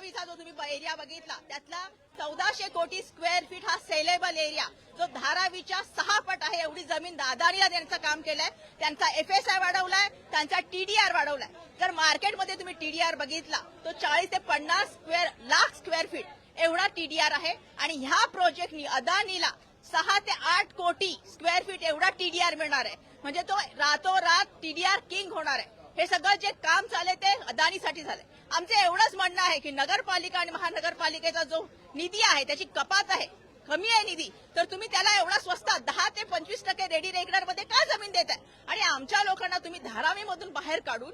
धारावीचा जो तुम्ही एरिया बघितला त्यातला चौदाशे कोटी स्क्वेअर फीट हा सेलेबल एरिया जो धारावीच्या सहा पट आहे एवढी जमीन दादानीला त्यांचं काम केलंय. त्यांचा एफएसआय वाढवलाय त्यांचा टीडीआर वाढवलाय. जर मार्केटमध्ये तुम्ही टीडीआर बघितला तो चाळीस ते पन्नास स्क्वेअर लाख स्क्वेअर फीट एवढा टीडीआर आहे. आणि ह्या प्रोजेक्टनी अदानीला सहा ते आठ कोटी स्क्वेअर फीट एवढा टीडीआर मिळणार आहे. म्हणजे तो रातोरात टीडीआर किंग होणार आहे. हे सगळं जे काम चालय ते अदानीसाठी झालंय. आमचं एवढंच म्हणणं आहे की नगरपालिका आणि महानगरपालिकेचा जो निधी आहे त्याची कपात आहे कमी आहे निधी तर तुम्ही त्याला एवढा स्वस्तात दहा ते पंचवीस टक्के रेडी रेग्युलरमध्ये का जमीन देताय? आणि आमच्या लोकांना तुम्ही धारावीमधून बाहेर काढून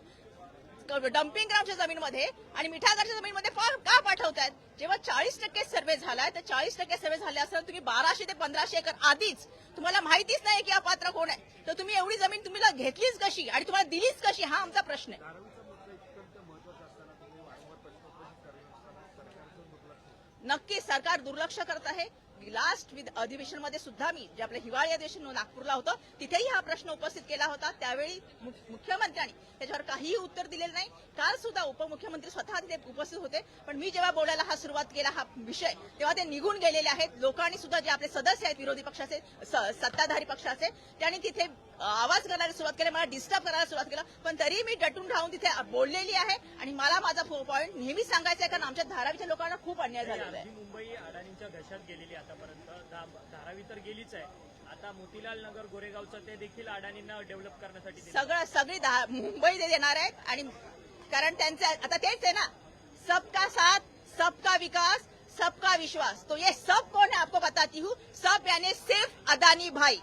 डम्पिंग ग्राउंडच्या जमीनमध्ये आणि मिठागरच्या जमीनमध्ये पा- का पाठवतायत? जेव्हा चाळीस टक्के सर्वे झालाय तर चाळीस टक्के सर्वे झाले असताना तुम्ही बाराशे ते पंधराशे एकर आधीच तुम्हाला माहितीच नाही की हा पात्र कोण आहे. तर तुम्ही एवढी जमीन तुम्ही घेतलीच कशी आणि तुम्हाला दिलीच कशी? हा आमचा प्रश्न आहे. नक्की सरकार दुर्लक्ष करत आहे. लास्ट विद अधिवेशनमध्ये सुद्धा मी जे आपलं हिवाळी अधिवेशन नागपूरला होतं तिथेही हा प्रश्न उपस्थित केला होता. त्यावेळी मुख्यमंत्री मुख्यमंत्र्यांनी त्याच्यावर काहीही उत्तर दिलेलं नाही. काल सुद्धा उपमुख्यमंत्री स्वतः तिथे उपस्थित होते. पण मी जेव्हा बोलायला हा सुरुवात केला हा विषय तेव्हा ते निघून गेलेले आहेत. लोकांनी सुद्धा जे आपले सदस्य आहेत विरोधी पक्षाचे सत्ताधारी पक्षाचे त्यांनी तिथे आवाज करायला सुरुवात केली मला डिस्टर्ब करायला सुरुवात केला. पण तरी मी डटून राहून तिथे बोललेली आहे आणि मला माझा पॉईंट नेहमी सांगायचा आहे कारण आमच्या धारावीच्या लोकांना खूप अन्याय झालेला आहे. मुंबई अडाणींच्या घशात गेलेली आतापर्यंत. धारावी तर गेलीच आहे. आता मोतीलाल नगर गोरेगावचं ते देखील अडाणींना डेव्हलप करण्यासाठी दिलं. सगळं सगळी धा- मुंबई ते देणार आहेत आणि कारण त्यांचं आता तेच आहे ना सबका साथ सबका विकास सबका विश्वास. तो ये सब कौन है आपको बताती हूँ सब यानी सिर्फ अदानी भाई.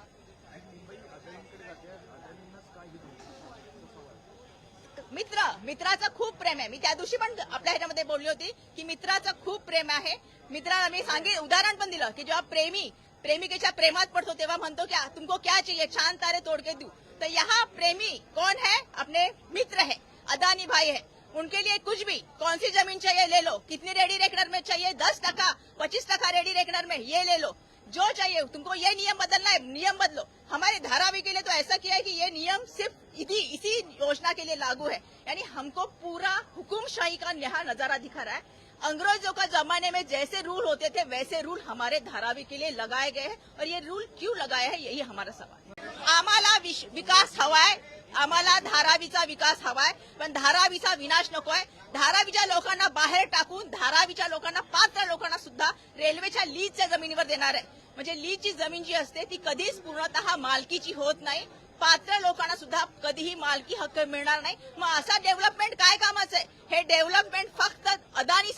मित्र मित्राचं खूप प्रेम आहे. मी त्या दिवशी पण आपल्या ह्याच्यामध्ये बोलली होती की मित्राचं खूप प्रेम आहे. मित्राला मी सांगे उदाहरण पण दिलं की जेव्हा प्रेमी प्रेमिकेच्या प्रेमात पडतो तेव्हा म्हणतो क्या तुमको क्या चाहिए? छान तारे तोड़ के दू तो यहाँ प्रेमी कौन है? अपने मित्र है, अदानी भाई है। उनके लिए कुछ भी, कौन सी ज़मीन चाहिए ले लो। कितनी रेडी रेकनर में चाहिए? दस टका, पच्चीस टका रेडी रेकनर में, ये ले लो। जो चाहिए, तुमको ये नियम बदलना है, नियम बदलो। हमारे धारावी के लिए तो ऐसा किया है कि ये नियम सिर्फ़ इसी इसी योजना के लिए लागू है। यानी हमको पूरा हुकुमशाही का नया नज़ारा दिखा रहा है। अंग्रेजों का जमाने में जैसे रूल होते थे वैसे रूल हमारे धारावी के लिए लगाए गए हैं। और ये रूल क्यों लगाए हैं यही हमारा सवाल है। आम्हाला विश- विकास हवाय आम्हाला धारावीचा विकास हवा हवाय पण धारावीचा विनाश नको आहे. धारावीच्या लोकांना बाहेर टाकून धारावीच्या लोकांना पात्र लोकांना सुद्धा रेल्वेच्या लीजच्या जमिनीवर देणार आहे. म्हणजे लीजची जमीन जी असते ती कधीच पूर्णतः मालकीची होत नाही. पात्र लोकांना सुद्धा कधीही मालकी हक्क मिळणार नाही. मग असा डेव्हलपमेंट काय कामाचं आहे? हे डेव्हलपमेंट फक्त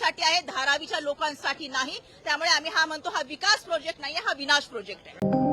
लोकांसाठी आहे धारावीच्या लोकांसाठी नाही. त्यामुळे आम्ही हा म्हणतो हा विकास प्रोजेक्ट नाही हा विनाश प्रोजेक्ट आहे.